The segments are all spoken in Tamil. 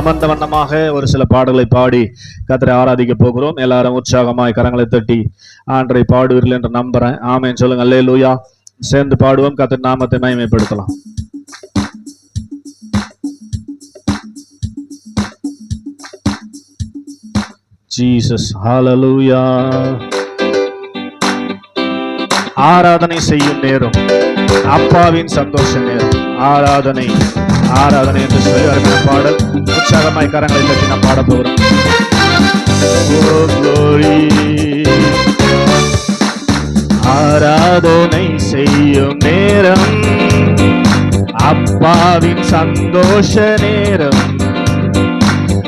அமர்ந்த வண்ணமாக ஒரு சில பாடல்களை பாடி கத்தரை ஆராதிக்க போகிறோம். எல்லாரும் உற்சாகமாய் கரங்களை தட்டி ஆண்டரை பாடுவீர்கள் என்று நம்புறேன். ஆமென். சொல்லுங்க. அல்லே லூயா சேர்ந்து பாடுவோம். கத்தர் நாமத்தை மயமைப்படுத்தலாம் ஜீசஸ். ஹalleluya. ஆராதனை செய்யும் நேரம். அப்பாவின் சந்தோஷ நேரம். ஆராதனை. ஆராதனை என்று சொல்லி அருமையான பாடல். உற்சாகமாய் கரங்களை தட்டி நாம் பாட போகிறோம் ஆராதனை செய்யும் நேரம் அப்பாவின் சந்தோஷ நேரம்.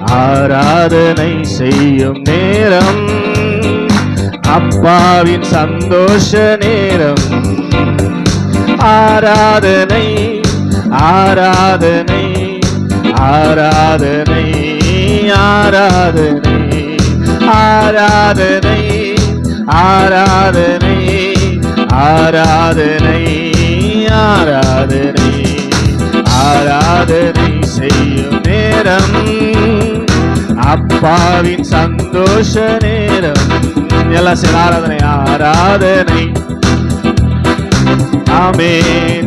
ஆராதனை செய்யும் நேரம் அப்பாவின் சந்தோஷ நேரம். ஆராதனை ஆராதனை. ஆராதனை ஆராதனை ஆராதனை ஆராதனை ஆராதனை ஆராதனை. ஆராதனை செய்யும் நேரம் அப்பாவின் சந்தோஷ நேரம். எல்லாம் சரி ஆராதனை ஆராதனை. ஆமே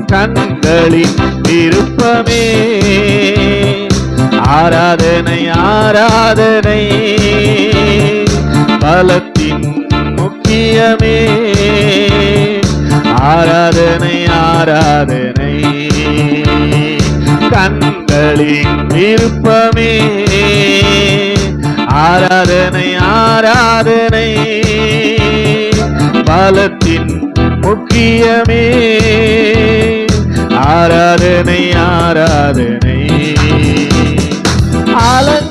கண்களின் விருப்பமே. ஆராதனை ஆராதனை. பலத்தின் முக்கியமே. ஆராதனை ஆராதனை. கண்களின் விருப்பமே. ஆராதனை ஆராதனை. பலத்தின் முக்கியமே. ஆராதனை ஆராதனை.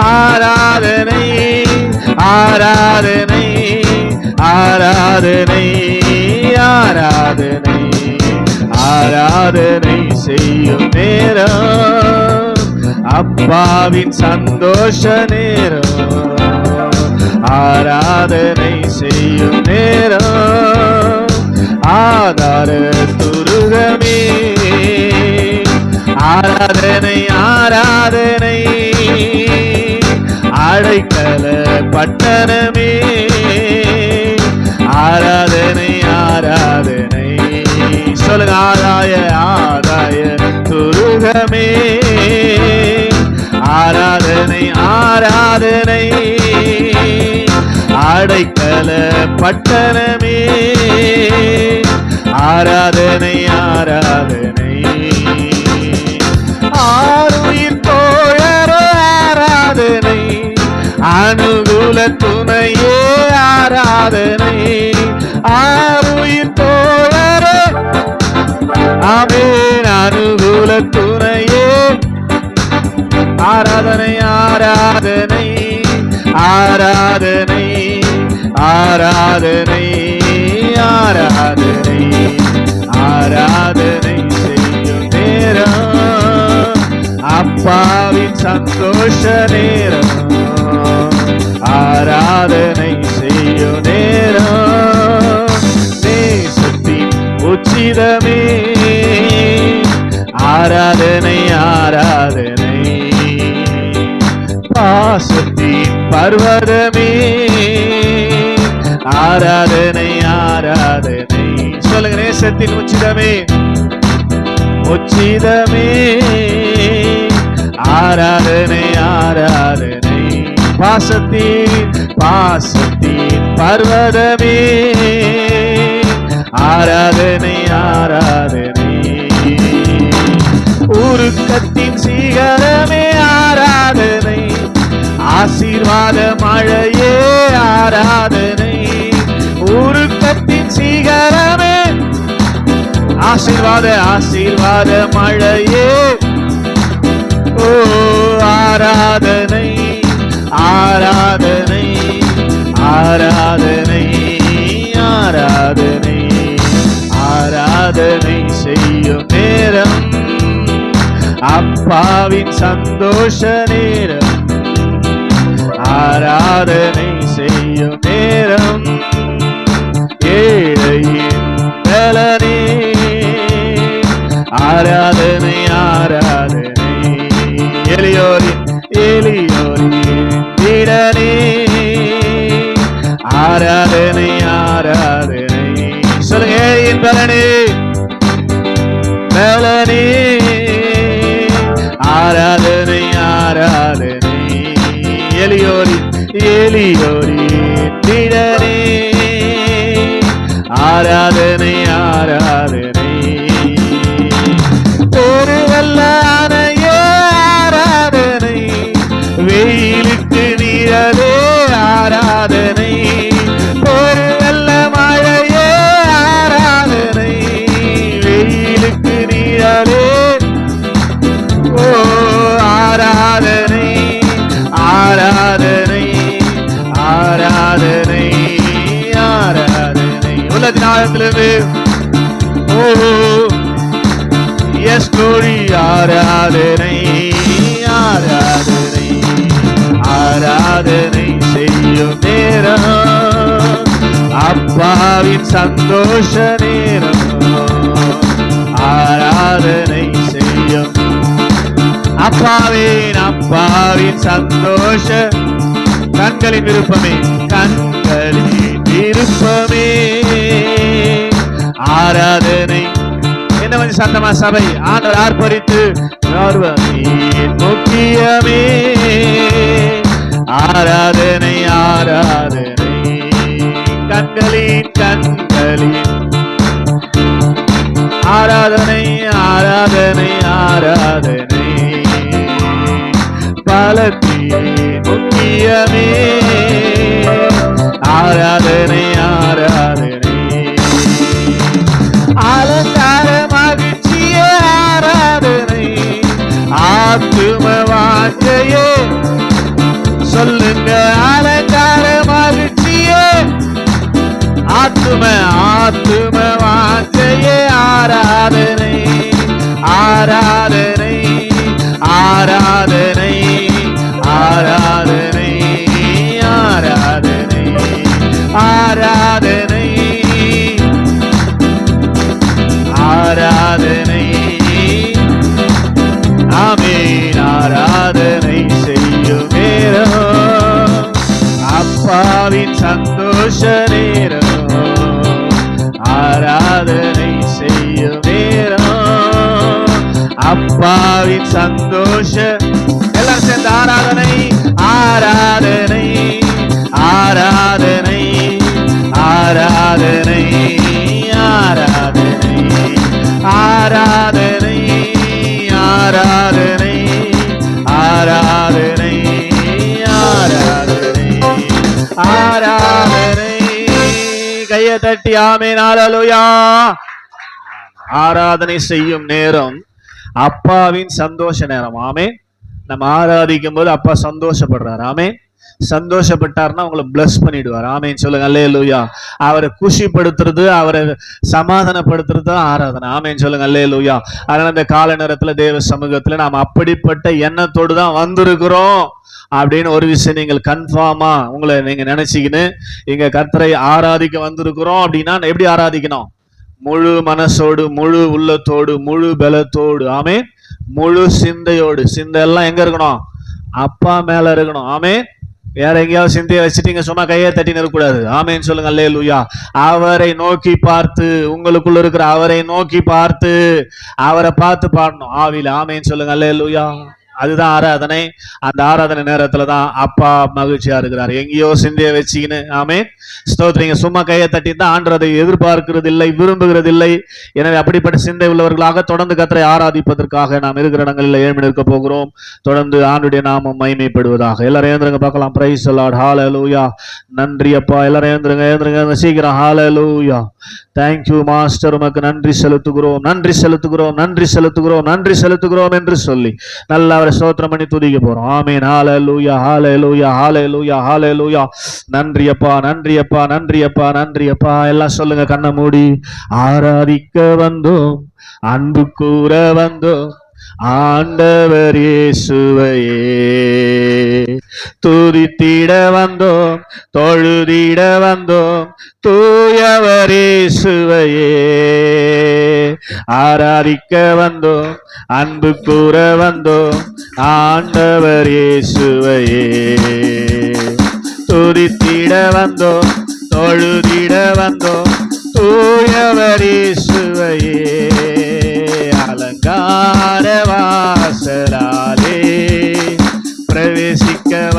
ஆராதனை ஆராதனை ஆராதனை ஆராதனை ஆராதனை செய்யும் நேரம். அப்பாவின் சந்தோஷ நேரம். ஆராதனை செய்யும் நேரம். ஆதார துருகமே. ஆராதனை ஆராதனை. அடைக்கல பட்டணமே ஆராதனை ஆராதனை. சொல்லுங்க ஆராய ஆராய துருகமே. ஆராதனை ஆராதனை. அடைக்கல பட்டணமே ஆராதனை ஆராதனை. அனுகூல துணையே ஆராதனை. ஆருயிர் தோழரே ஆமேன் அனுகூல துணையே ஆராதனை ஆராதனை ஆராதனை ஆராதனை ஆராதனை ஆராதனை. அப்பாவின் சந்தோஷ நேரம். ஆராதனை செய்யும் நேரம். உச்சிதமே. ஆராதனை ஆராதனை. பாசத்தின் பர்வதமே. ஆராதனை ஆராதனை. சொல்லுங்க நேசத்தின் உச்சிதமே. உச்சிதமே. ஆராதனை ஆராதனை. பாசத்தின் பாசத்தின் பர்வதமே. ஆராதனை ஆராதனை. உருக்கத்தின் சீகரமே ஆராதனை. ஆசீர்வாத மழையே ஆராதனை. உருக்கத்தின் சீகரமே. ஆசீர்வாத ஆசீர்வாத மழையே ஆராதனை ஆராதனை ஆராதனை ஆராதனை ஆராதனை செய்யும் நேரம் அப்பாவின் சந்தோஷ நேரம் ஆராதனை செய்யும் நேரம் ஏழையின் பலனே. ஆராதனை உள்ளத்தின் ஆழத்திலிருந்து ஓ எஸ் கோழி ஆராதனை ஆராதனை ஆராதனை செய்யும் நேரம். அப்பாவின் சந்தோஷ நேரம். ஆராதனை செய்யும். அப்பாவின் அப்பாவின் சந்தோஷ. கண்களின் விருப்பமே கண்களின் விருப்பமே. ஆராதனை. என்ன கொஞ்சம் சத்தமா சபை? ஆண்டவர் ஆர்ப்பரித்து ஆர்வத்தின் முக்கியமே. ஆராதனை ஆராதனை. கண்களின் கண்களின். ஆராதனை ஆராதனை ஆராதனை. பலத்தின் முக்கியமே. ஆராதனை ஆராதனை. வாஞ்சையே சொல்லுங்க அலங்கார மகிழ்ச்சியே ஆத்தும ஆத்தும வாஞ்சையே ஆராதனை ஆராதனை ஆராதனை ஆராதனை. ஹாலலுயா ஆராதனை செய்யும் நேரம் அப்பாவின் சந்தோஷ நேரம். ஆமே நம்ம ஆராதிக்கும் போது அப்பா சந்தோஷப்படுறாரு. ஆமே சந்தோஷப்பட்டார்னா உங்களை பிளஸ் பண்ணிடுவார். ஆமேன்னு சொல்லுங்க அல்லே லூயா அவரை குஷிப்படுத்துறது அவரை சமாதானப்படுத்துறது தான் ஆராதனை. ஆமேன்னு சொல்லுங்க அல்லே லூயா அதனால இந்த கால நேரத்துல தேவ சமூகத்துல நாம் அப்படிப்பட்ட எண்ணத்தோடு தான் வந்திருக்கிறோம். அப்படின்னு ஒரு விஷயம் நீங்கள் கன்ஃபார்மா உங்களை நீங்க நினைச்சிக்கின்னு இங்க கர்த்தரை ஆராதிக்க வந்திருக்கிறோம் அப்படின்னா எப்படி ஆராதிக்கணும்? முழு மனசோடு முழு உள்ளத்தோடு முழு பலத்தோடு ஆமே முழு சிந்தையோடு. சிந்தை எல்லாம் எங்க இருக்கணும்? அப்பா மேல இருக்கணும். ஆமே வேற எங்கேயாவது சிந்தையை வச்சுட்டீங்க சும்மா கையை தட்டின்னு இருக்கக்கூடாது. ஆமேன்னு சொல்லுங்க அல்லே லூயா அவரை நோக்கி பார்த்து உங்களுக்குள்ள இருக்கிற அவரை நோக்கி பார்த்து அவரை பார்த்து பாடணும். ஆவில ஆமேன்னு சொல்லுங்க அல்லே லூயா அதுதான் ஆராதனை. அந்த ஆராதனை நேரத்துல தான் அப்பா மகிழ்ச்சியா இருக்கிறார். எங்கேயோ சிந்தையை வச்சுக்கின்னு. ஆமே ஸ்தோத்ரிங்க சும்மா கையை தட்டி தான் ஆண்டதை எதிர்பார்க்கிறது இல்லை விரும்புகிறது இல்லை எனவே அப்படிப்பட்ட சிந்தை உள்ளவர்களாக தொடர்ந்து கத்தரை ஆராதிப்பதற்காக நாம் இருக்கிற இடங்களில் ஏழ்மை நிற்க போகிறோம். தொடர்ந்து ஆண்டுடைய நாமம் மைமைப்படுவதாக எல்லாரும் ஏந்திரங்க பார்க்கலாம். பிரைஸ் அல்லாட் ஹால லூயா நன்றி அப்பா. எல்லாரும் ஏந்திரங்க ஏந்திரங்க ஏந்திரங்க, சீக்கிரம். ஹால லூயா தேங்க்யூ மாஸ்டர் உமக்கு நன்றி செலுத்துகிறோம். நன்றி செலுத்துகிறோம். நன்றி செலுத்துகிறோம். நன்றி செலுத்துகிறோம் என்று சொல்லி. நல்லா அவரை ஸ்தோத்திரம் பண்ணி துதிக்க போறோம். ஆமீன். ஹால லூயா ஹால லூயா ஹால லூயா ஹால லூயா நன்றி அப்பா நன்றி அப்பா நன்றி அப்பா நன்றி அப்பா எல்லாம் சொல்லுங்க கண்ணை மூடி. ஆராதிக்க வந்தோம் அன்பு கூற வந்தோம். ஆண்டவர் இயேசுவையே. துதித்திட வந்தோம் தொழுதிட வந்தோம் தூயவர் இயேசுவையே. ஆராதிக்க வந்தோம் அன்பு கூற வந்தோம் ஆண்டவர் இயேசுவையே. துதித்திட வந்தோம் தொழுதிட வந்தோம் தூயவர் இயேசுவையே. அலங்கார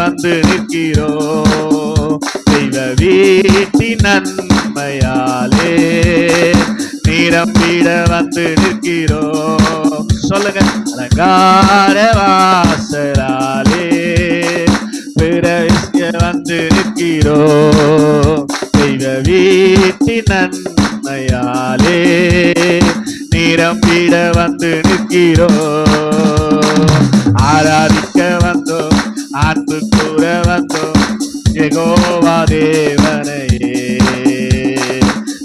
பிரவேசிக்க நிற்கிறோ. தெய்வ வீட்டி நன்மையாலே நிரம்பிட வந்து நிற்கிறோ. சொல்லுங்க அலங்கார வாசலாலே பிரவேசிக்க வந்து நிற்கிறோ. தெய்வ வீட்டி நன்மையாலே நிரம்பிட வந்து நிற்கிறோ. ஆராதி அன்பு கூற வந்தோம் எகோவா தேவனையே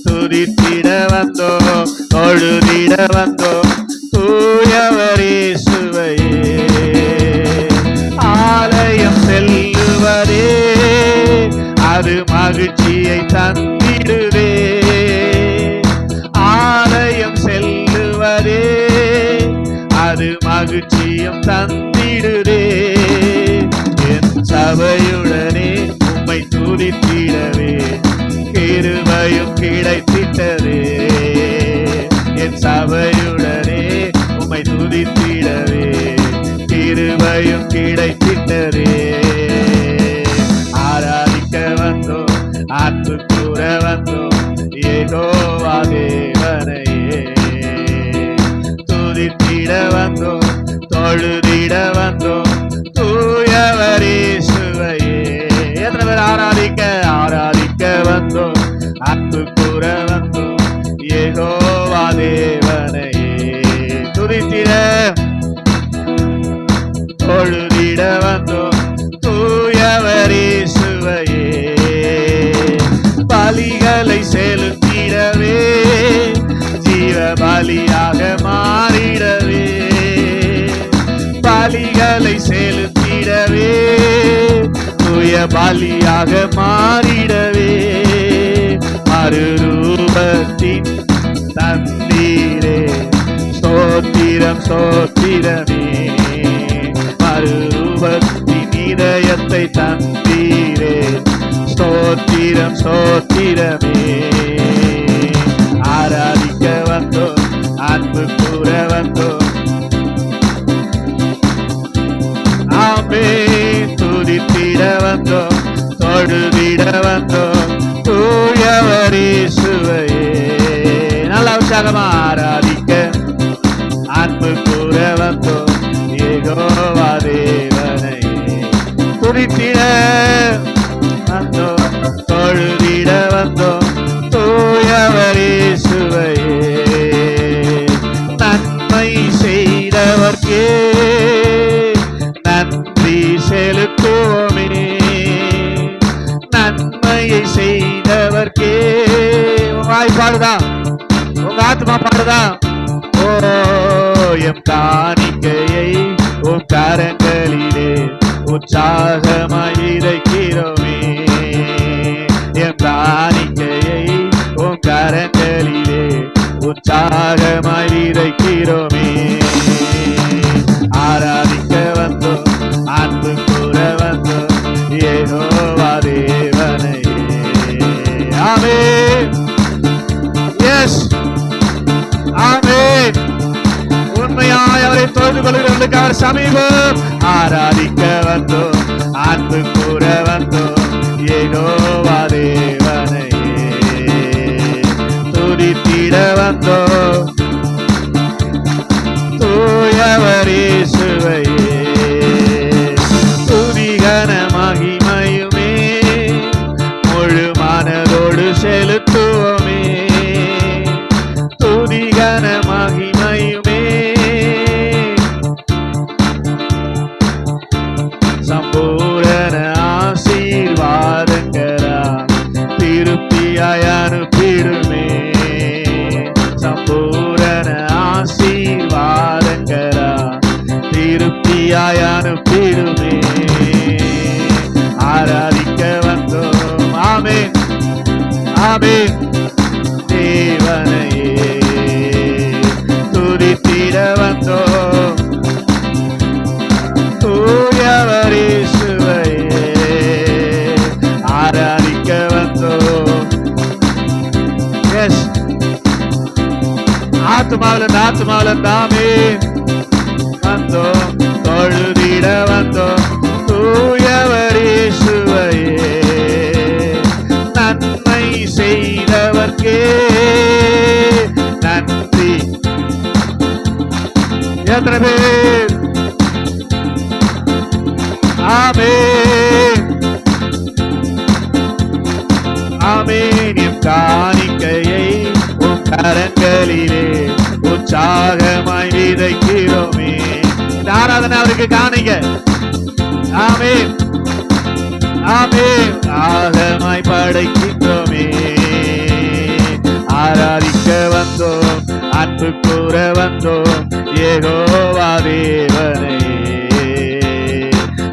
துதித்திட வந்தோம் தொழுதிட வந்தோம் தூயவரே சுவையே ஆலயம் செல்லுவரே அது மகிழ்ச்சியை தந்த தேவனையே துதித்திட. தொழுதிட வந்தோம் தூயவரே பலிகளை செலுத்திடவே ஜீவ பலியாக மாறிடவே. பலிகளை செலுத்திடவே தூய பலியாக மாறிடவே. மறுரூபத்தின் தந்தீரே ஸ்தோத்திரம் ஸ்தோத்திரமே மறுரூபத்தின் இதயத்தை தந்தீரே. சோத்திரம் சோத்திரமே. உற்சாகமாய் இறைக்கிறோமே காணிக்கையை உம் கரங்களிலே உற்சாகமாய் ஆராதிக்க வந்தோம் அன்பு கூற வந்தோம் ஏகோவா தேவனையே. ஆமென். Yes amen. உண்மையாய் அவரை தொழுது சமீபம். ஆராதிக்க வந்தோம் Whatever. எத்தனை பேர் ஆமென். ஆமென். எம் காணிக்கையை உம் கரங்களிலே உற்சாகமாய் விதைக்கிறோமே. இந்த ஆராதனை அவருக்கு காணிக்க. ஆமென். ஆமென். ஆகமாய் படைக்கின்றோமே. ஆராதிக்க வந்தோம் அன்பு கூற வந்தோம் ஏகோ தேவனே.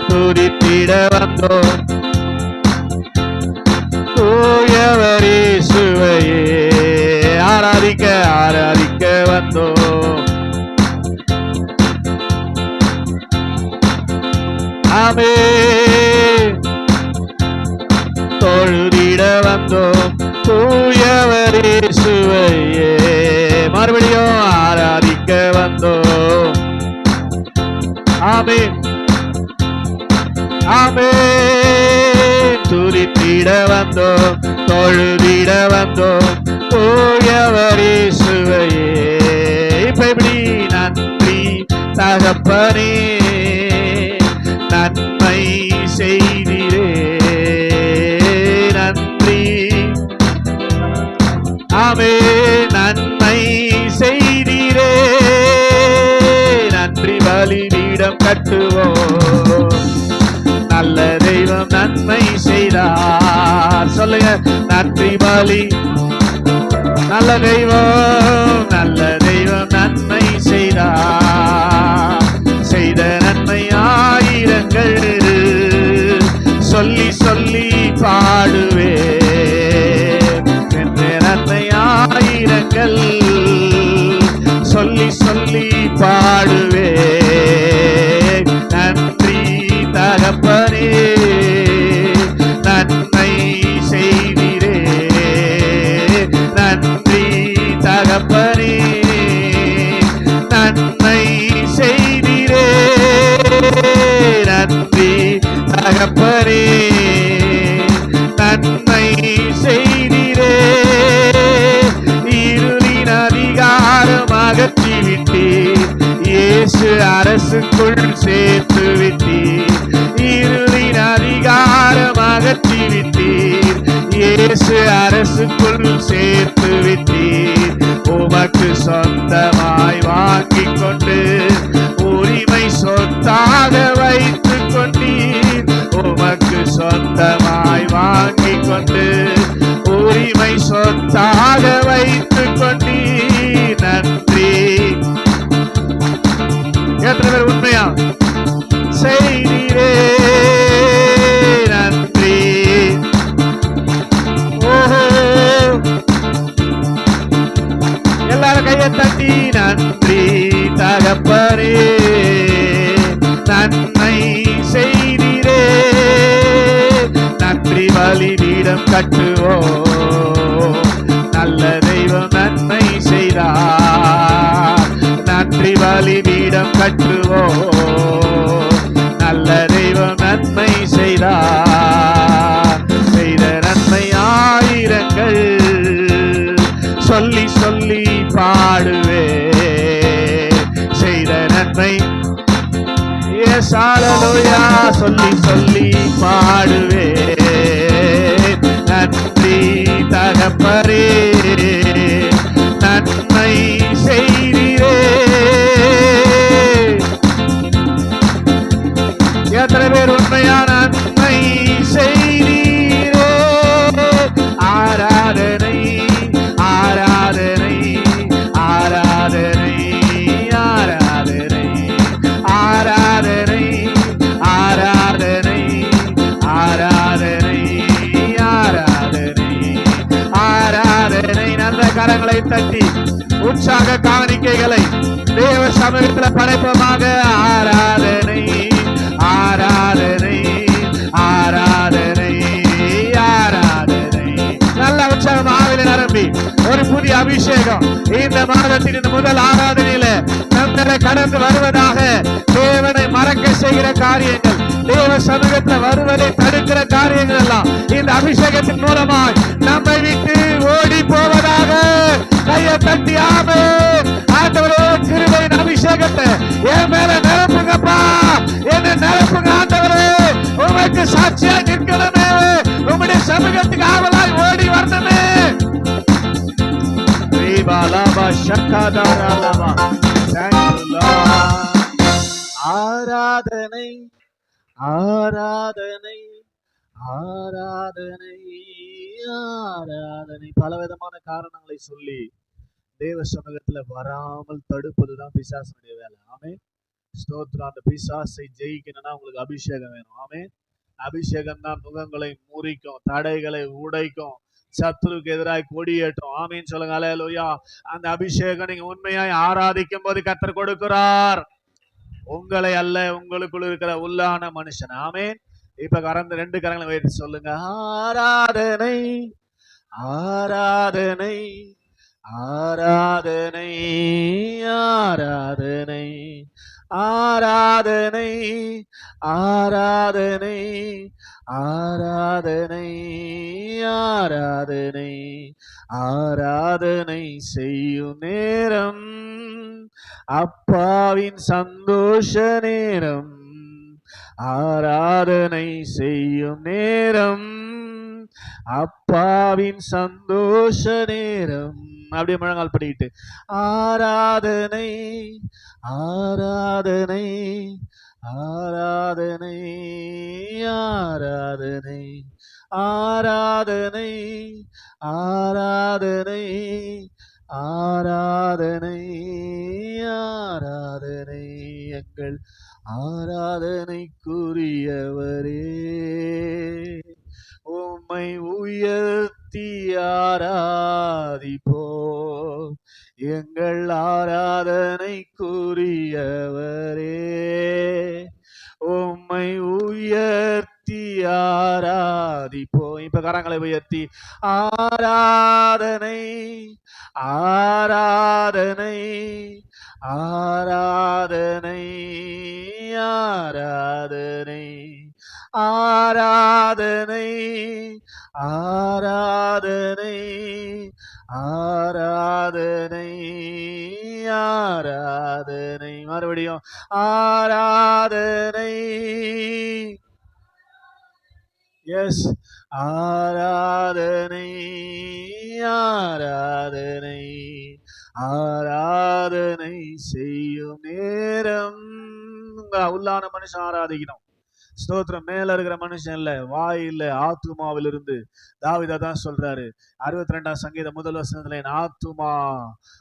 துதித்திட வந்தோம் தூயவரே சுவையே ஆராதிக்க ஆராதிக்க வந்தோம் ஆமே. தொழுதிட வந்தோம். தூயவரே சுவையே மறுபடியும் ஆமேன். ஆமேன். துதித்திட வந்தோம் தொழுதிட வந்தோம் தூயவரே சுவையே இப்ப எப்படி? நன்றி தகப்பனே நன்மை செய்திரே. நன்றி. ஆமேன். பலிபீடம் கட்டுவோம் நல்ல தெய்வம் நன்மை செய்தார். சொல்லுங்க நன்றி பாலி. நல்ல தெய்வம் நல்ல தெய்வம் நன்மை செய்தார். செய்த நன்மை ஆயிரங்கள் சொல்லி சொல்லி பாடுவே என்ற நன்மை ஆயிரங்கள் தகப்பனே நன்மை செய்திரே. இருளின் அதிகாரம் அகற்றி இயேசு அரசுக்குள் சேர்த்து விட்டீர். இருளின் அதிகாரம் அகற்றி இயேசு அரசுக்குள் சேர்த்து விட்டீர். உமக்கு சொந்தமாய் வாங்கிக் கொண்டு மாட்டிக்கொண்டு பலிபீடம் கட்டுவோ நல்ல தெய்வம் நன்மை செய்தார். நன்றி பலிபீடம் கட்டுவோ நல்ல தெய்வம் நன்மை செய்தார். செய்த நன்மை ஆயிரங்கள் சொல்லி சொல்லி பாடுவே செய்த நன்மை ஏசாலலோயா சொல்லி சொல்லி பாடுவே পারে தேவ படைப்பமாக. ஆராதனை ஆராதனை ஆராதனை ஆராதனை. நல்ல உற்சாகம் ஆவில நிரம்பி. ஒரு புதிய அபிஷேகம். இந்த மாதத்தின் இந்த முதல் ஆராதனையில நம்மளை கடந்து வருவதாக தேவனை மறக்க செய்கிற காரியங்கள் தேவ சமூகத்துல வருவதை தடுக்கிற காரியங்கள் எல்லாம் இந்த அபிஷேகத்தின் மூலமாய் நம்மை விட்டு ஓடி போவதாக கையை தட்டி ஆமே உலகத்தை என் மேல நிரப்புங்கப்பா. என்ன நிரப்புங்க ஆண்டவரே. உமக்கு சாட்சியா நிற்கணுமே. உங்களுடைய சமூகத்துக்கு ஆவலாய் ஓடி வரணுமே. ஆராதனை ஆராதனை ஆராதனை ஆராதனை. பலவிதமான காரணங்களை சொல்லி தேவ சமூகத்துல வராமல் தடுப்பதுதான் பிசாசனுடைய வேலை. ஆமே ஸ்தோத்திரம். அந்த பிசாசை ஜெயிக்கணும்னா உங்களுக்கு அபிஷேகம் வேணும். ஆமே அபிஷேகம் தான் முகங்களை முறிக்கும் தடைகளை உடைக்கும் சத்துருக்கு எதிராக கொடியேற்றும். ஆமீன். சொல்லுங்க அலையலோயா அந்த அபிஷேகம் நீங்க உண்மையாய் ஆராதிக்கும் போது கத்தர் கொடுக்கிறார். உங்களை அல்ல உங்களுக்குள் இருக்கிற உள்ளான மனுஷன். ஆமேன். இப்ப கறந்து ரெண்டு கரங்களை வைத்து சொல்லுங்க. ஆராதனை ஆராதனை. ஆராதனை ஆராதனை ஆராதனை ஆராதனை ஆராதனை ஆராதனை ஆராதனை செய்யும் நேரம் அப்பாவின் சந்தோஷ நேரம் ஆராதனை செய்யும் நேரம் அப்பாவின் சந்தோஷ நேரம். அப்படியே முழங்கால் படிக்கிட்டு ஆராதனை ஆராதனை ஆராதனை ஆராதனை ஆராதனை ஆராதனை ஆராதனை ஆராதனை எங்கள் ஆராதனைக்குரியவரே. உம்மை உயர்த்தி ஆராதிப்போ எங்கள் ஆராதனைக்குரியவரே உம்மை உயர்த்தி ஆராதிப்போ இப்ப கரங்களை உயர்த்தி ஆராதனை ஆராதனை ஆராதனை ஆராதனை ஆராதனை ஆராதனை ஆராதனை ஆராதனை. மறுபடியும் ஆராதனை. எஸ் ஆராதனை ஆராதனை ஆராதனை செய்யும் நேரம். உங்க உள்ளான மனுஷன் ஆராதிக்கணும். ஸ்தோத்திரம். மேல இருக்கிற மனுஷன் இல்ல. வாய் இல்ல. தாவிதா தான் சொல்றாரு. அறுபத்தி ரெண்டாம் சங்கீத முதல் வசனத்துல என் ஆத்துமா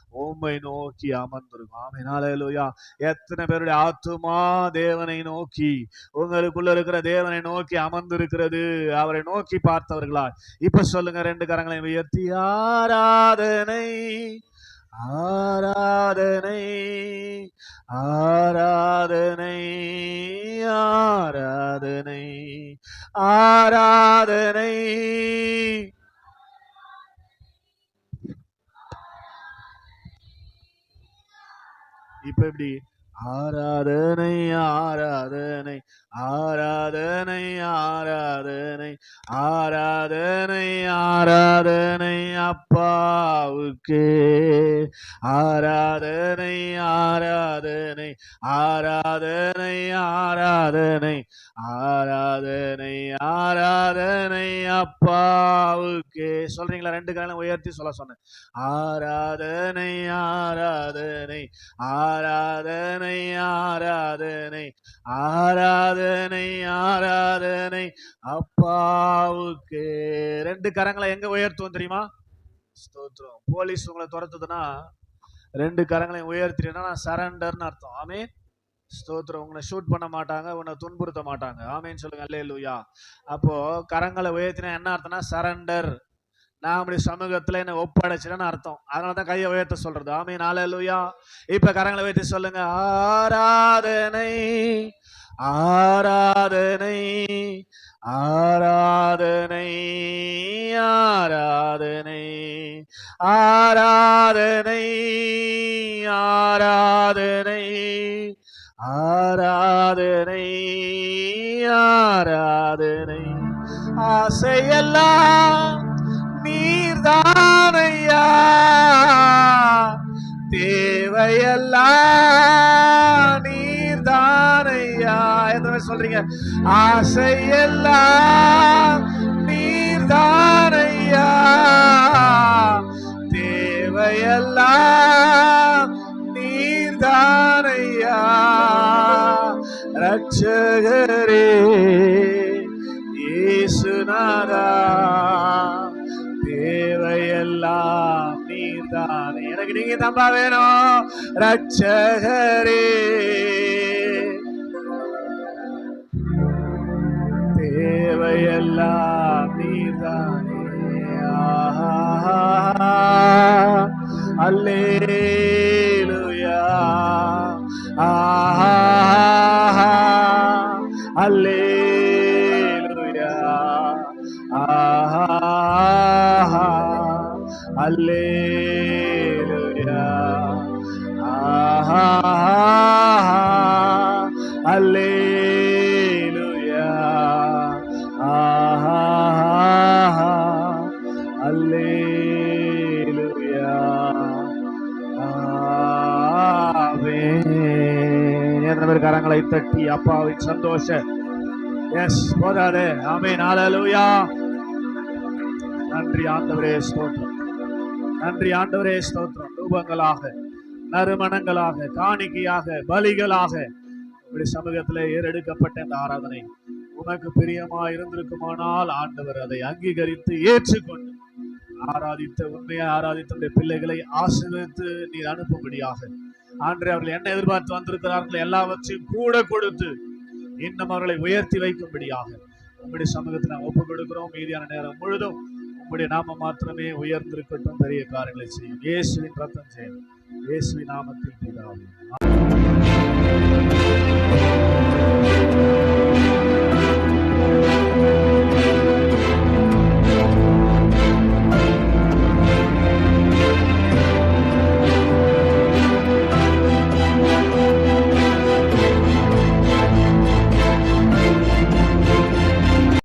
உம்மை நோக்கி அமர்ந்திருக்கும். ஆமை எத்தனை பேருடைய ஆத்துமா தேவனை நோக்கி உங்களுக்குள்ள இருக்கிற தேவனை நோக்கி அமர்ந்திருக்கிறது. அவரை நோக்கி பார்த்தவர்களா இப்ப சொல்லுங்க ரெண்டு கரங்களை உயர்த்தி ஆராதனை. ஆராதனை ஆராதனை ஆராதனை ஆராதனை. இப்ப எப்படி? ஆராதனை ஆராதனை ஆராதனை ஆராதனை ஆராதனை ஆராதனை அப்பாவுக்கே. ஆராதனை ஆராதனை ஆராதனை ஆராதனை ஆராதனை ஆராதனை அப்பாவுக்கே. சொல்றீங்களா? ரெண்டு காலம் உயர்த்தி சொல்ல சொன்னேன். ஆராதனை ஆராதனை ஆராதனை ஆராதனை ஆராதனை ஆராதனை அப்பாவுக்கு. ரெண்டு கரங்களை எங்க உயர்த்துவோம் தெரியுமா? ஸ்தோத்திரம். போலீஸ் உங்களை துரத்துதுன்னா ரெண்டு கரங்களையும் உயர்த்தினா சரண்டர்னு அர்த்தம். ஆமே ஸ்தோத்திரம். உங்களை ஷூட் பண்ண மாட்டாங்க உன்னை துன்புறுத்த மாட்டாங்க. ஆமேன்னு சொல்லுங்க. அல்லே லூயா அப்போ கரங்களை உயர்த்தினா என்ன அர்த்தம்னா சரண்டர் நான் அப்படி சமூகத்துல என்ன ஒப்படைச்சிடன்னு அர்த்தம். அதனால தான் கையை உயர்த்த சொல்றது. ஆமே நாளே லூயா இப்ப கரங்களை உயர்த்தி சொல்லுங்க. ஆராதனை ஆராதனை ஆராதனை ஆராதனை ஆராதனை ஆராதனை. ஆராதனை ஆராதனை. ஆசையெல்லாம் நீர்தானையா? தேவையெல்லாம் நீர்தானையா? எத்தனை சொல்றீங்க? ஆசையெல்லாம் நீர்தானையா? தேவையெல்லாம் ரட்சகரே இயேசுநாதா தேவையெல்லாம் நீர்தானே. எனக்கு நீங்க தம்பா வேணும். ரட்சகரே தேவையெல்லாம் நீர்தானே. ஆஹா హల్లే கரங்களை தட்டி அப்பாவின் சந்தோஷ. எஸ் போதாது ஆமே நாளலூயா நன்றி ஆண்டவரே ஸ்தோத்திரம். நன்றி ஆண்டவரே ஸ்தோத்திரம். ரூபங்களாக நறுமணங்களாக காணிக்கையாக பலிகளாக இப்படி சமூகத்திலே ஏறெடுக்கப்பட்ட இந்த ஆராதனை உனக்கு பிரியமா இருந்திருக்குமானால் ஆண்டவர் அதை அங்கீகரித்து ஏற்றுக்கொண்டு ஆராதித்த உண்மையை ஆராதித்த பிள்ளைகளை ஆசீர்வதித்து நீர் அனுப்பும்படியாக ஆண்டு அவர்கள் என்ன எதிர்பார்த்து வந்திருக்கிறார்கள் எல்லாவற்றையும் கூட கொடுத்து இன்னும் அவர்களை உயர்த்தி வைக்கும்படியாக உங்களுடைய சமூகத்தை நாங்கள் ஒப்புக் கொடுக்கிறோம். மீதியான நேரம் முழுதும் உங்களுடைய நாம மாத்திரமே உயர்ந்திருக்கட்டும். பெரிய காரியங்களை செய்யும். இயேசுவின் ரத்தம் செய்யும் இயேசுவின் நாமத்தில் பிதாவே.